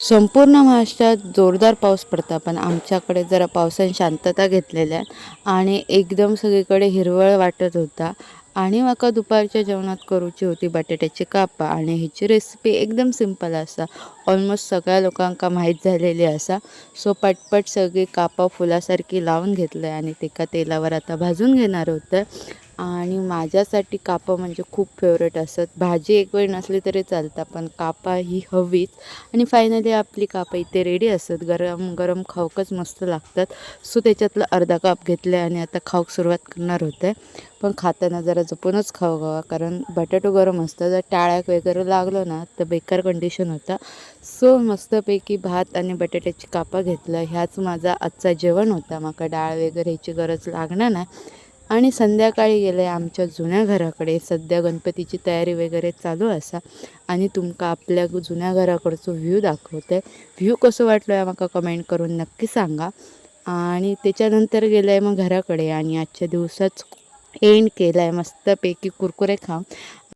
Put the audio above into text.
संपूर्ण महाराष्ट्रात जोरदार पाऊस पडता पण आमच्याकडे जरा पावसाने शांतता घेतलेल्या आणि एकदम सगळीकडे हिरवळ वाटत होता. आणि म्हाका दुपारच्या जेवणात करूची होती बटाट्याची कापा आणि ह्याची रेसिपी एकदम सिंपल असा. ऑलमोस्ट सगळ्या लोकांका माहीत झालेली असा. सो पटपट सगळी कापा फुलासारखी लावून घेतलं आहे आणि तेका तेलावर आता भाजून घेणार होतं. आणि माझ्यासाठी कापा म्हणजे खूप फेवरेट असत भाजी एक वेळ नसली तरी चालतं पण कापा ही हवीच. आणि फायनली आपली कापा इथे रेडी असत गरम गरम खाऊकच मस्त लागतात. सो त्याच्यातलं अर्धा काप घेतले आणि आता खाऊक सुरुवात करणार होते. पण खाताना जरा जपूनच खाऊ गावा कारण बटाटो गरम असतं. जर टाळ्याक वगैरे लागलो ना तर बेकार कंडिशन होता. सो मस्तपैकी भात आणि बटाट्याची कापा घेतलं. ह्याच माझा आजचा जेवण होता. माका डाळ वगैरे ह्याची गरज लागणार नाही. आणि संध्याकाळी गेले आमच्या जुन्या घराकडे. सध्या गणपतीची तयारी वगैरे चालू असा. आणि तुमका आपल्या जुन्या घराकडचो व्ह्यू दाखवते. व्ह्यू कसं वाटलो आहे माका कमेंट करून नक्की सांगा. आणि त्याच्यानंतर गेलं आहे मग घराकडे. आणि आजच्या दिवसाच एंड केला आहे मस्तपैकी कुरकुरे खाऊन.